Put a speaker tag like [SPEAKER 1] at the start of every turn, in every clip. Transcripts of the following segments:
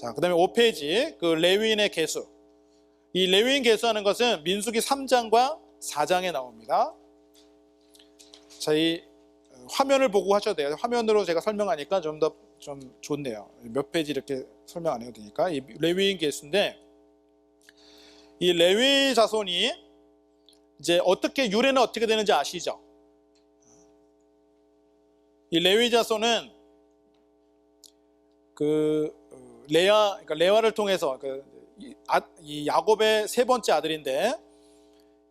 [SPEAKER 1] 자, 그 다음에 5페이지 그 레위인의 개수. 이 레위인 개수하는 것은 민수기 3장과 4장에 나옵니다. 자, 이 화면을 보고 하셔도 돼요. 화면으로 제가 설명하니까 좀 더좀 좋네요. 몇 페이지 이렇게 설명 안 해도 되니까. 이 레위인 개수인데 이 레위 자손이 이제 어떻게 유래는 어떻게 되는지 아시죠? 이 레위 자손은 그 어, 레아 그러니까 레아를 통해서 그 이, 아, 이 야곱의 세 번째 아들인데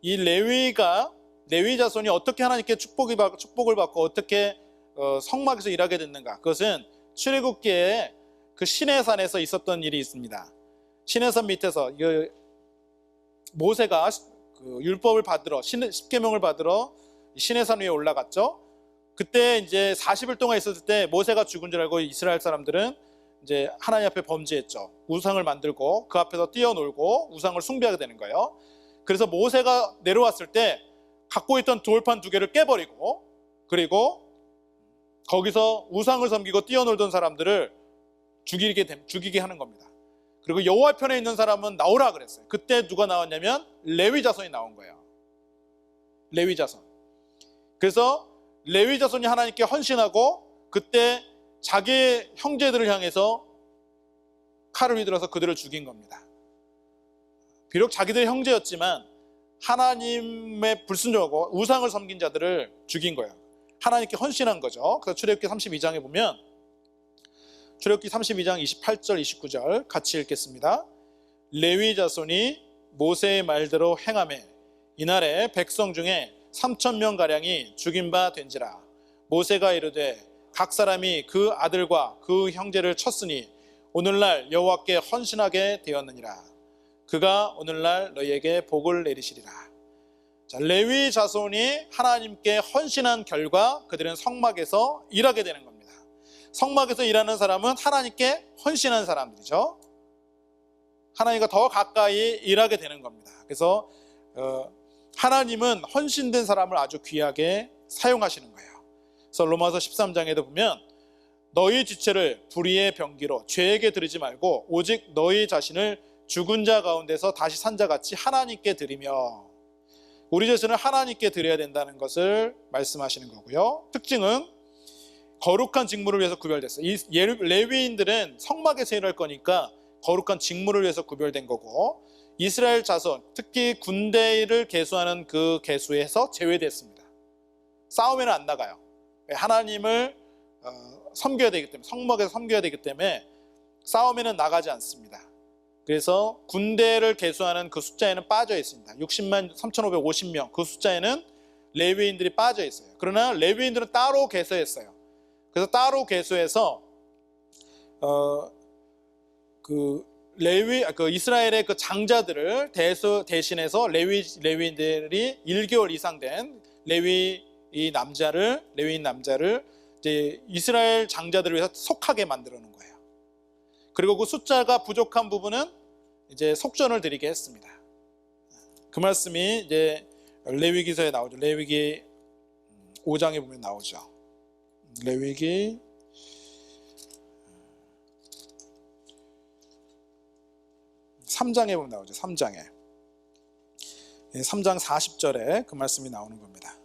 [SPEAKER 1] 이 레위가 레위 자손이 어떻게 하나님께 축복이 받, 축복을 받고 어떻게 어, 성막에서 일하게 됐는가? 그것은 출애굽기에 그 시내산에서 있었던 일이 있습니다. 시내산 밑에서 이 모세가 그 율법을 받으러 신- 십계명을 받으러 시내산 위에 올라갔죠. 그때 이제 40일 동안 있었을 때 모세가 죽은 줄 알고 이스라엘 사람들은 이제 하나님 앞에 범죄했죠. 우상을 만들고 그 앞에서 뛰어놀고 우상을 숭배하게 되는 거예요. 그래서 모세가 내려왔을 때 갖고 있던 돌판 두 개를 깨버리고 그리고 거기서 우상을 섬기고 뛰어놀던 사람들을 죽이게 됨- 죽이게 하는 겁니다. 그리고 여호와 편에 있는 사람은 나오라 그랬어요. 그때 누가 나왔냐면 레위 자손이 나온 거예요. 레위 자손. 그래서 레위 자손이 하나님께 헌신하고 그때 자기 형제들을 향해서 칼을 휘둘러서 그들을 죽인 겁니다. 비록 자기들의 형제였지만 하나님의 불순종하고 우상을 섬긴 자들을 죽인 거예요. 하나님께 헌신한 거죠. 그래서 출애굽기 32장에 보면 출애굽기 32장 28절 29절 같이 읽겠습니다. 레위 자손이 모세의 말대로 행함에 이날에 백성 중에 3천 명 가량이 죽인 바 된지라 모세가 이르되 각 사람이 그 아들과 그 형제를 쳤으니 오늘날 여호와께 헌신하게 되었느니라. 그가 오늘날 너희에게 복을 내리시리라. 자, 레위 자손이 하나님께 헌신한 결과 그들은 성막에서 일하게 되는 겁니다. 성막에서 일하는 사람은 하나님께 헌신한 사람들이죠. 하나님과 더 가까이 일하게 되는 겁니다. 그래서 어, 하나님은 헌신된 사람을 아주 귀하게 사용하시는 거예요. 그래서 로마서 13장에도 보면 너희 지체를 불의의 병기로 죄에게 드리지 말고 오직 너희 자신을 죽은 자 가운데서 다시 산 자 같이 하나님께 드리며 우리 자신을 하나님께 드려야 된다는 것을 말씀하시는 거고요. 특징은 거룩한 직무를 위해서 구별됐어요. 이 레위인들은 성막에서 일할 거니까 거룩한 직무를 위해서 구별된 거고 이스라엘 자손, 특히 군대를 개수하는 그 개수에서 제외됐습니다. 싸움에는 안 나가요. 하나님을 어, 섬겨야 되기 때문에 성막에서 섬겨야 되기 때문에 싸움에는 나가지 않습니다. 그래서 군대를 개수하는 그 숫자에는 빠져 있습니다. 60만 3,550명 그 숫자에는 레위인들이 빠져 있어요. 그러나 레위인들은 따로 개수했어요. 그래서 따로 개수해서 어 그 레위 그 이스라엘의 그 장자들을 대수 대신해서 레위 레위인들이 1개월 이상 된 레위 이 남자를 레위인 남자를 이제 이스라엘 장자들을 위해서 속하게 만들어 놓은 거예요. 그리고 그 숫자가 부족한 부분은 이제 속전을 드리게 했습니다. 그 말씀이 이제 레위기서에 나오죠. 레위기 5장에 보면 나오죠. 레위기 3장에 보면 나오죠. 3장에. 3장 40절에 그 말씀이 나오는 겁니다.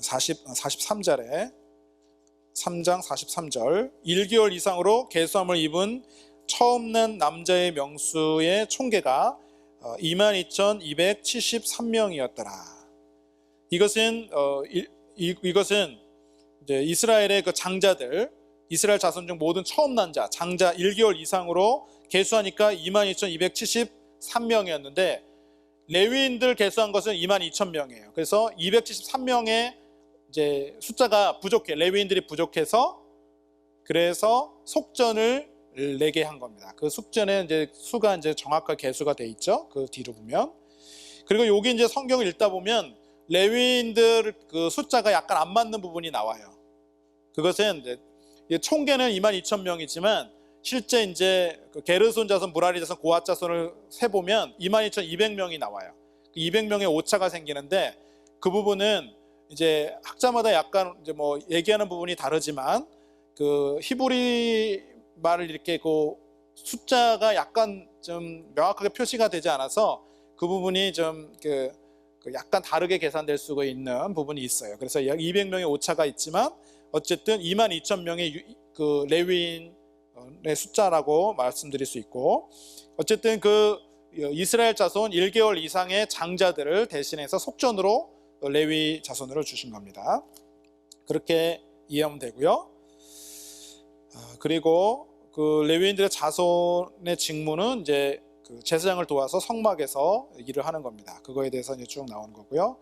[SPEAKER 1] 40, 43절에 3장 43절 1개월 이상으로 개수함을 입은 처음 난 남자의 명수의 총계가 어, 22,273명이었더라. 이것은 어, 이, 이, 이것은 이스라엘의 그 장자들 이스라엘 자손 중 모든 처음 난 자, 장자 1개월 이상으로 개수하니까 22,273명이었는데 레위인들 개수한 것은 22,000명이에요. 그래서 273명의 이제 숫자가 부족해. 레위인들이 부족해서 그래서 속전을 내게 한 겁니다. 그 속전에 이제 수가 이제 정확한 개수가 돼 있죠. 그 뒤로 보면. 그리고 여기 이제 성경을 읽다 보면 레위인들 그 숫자가 약간 안 맞는 부분이 나와요. 그것은 이제 이 총계는 2만 2천 명이지만 실제 이제 그 게르손 자손, 무라리 자손, 고앗 자손을 세 보면 2만 2,200명이 나와요. 200명의 오차가 생기는데 그 부분은 이제 학자마다 약간 이제 뭐 얘기하는 부분이 다르지만 그 히브리 말을 이렇게 그 숫자가 약간 좀 명확하게 표시가 되지 않아서 그 부분이 좀그 그 약간 다르게 계산될 수가 있는 부분이 있어요. 그래서 약 200명의 오차가 있지만 어쨌든 2만 2천 명의 유- 그 레위인의 숫자라고 말씀드릴 수 있고 어쨌든 그 이스라엘 자손 1개월 이상의 장자들을 대신해서 속전으로 레위 자손으로 주신 겁니다. 그렇게 이해하면 되고요. 아, 그리고 그 레위인들의 자손의 직무는 이제 그 제사장을 도와서 성막에서 일을 하는 겁니다. 그거에 대해서 이제 쭉 나오는 거고요.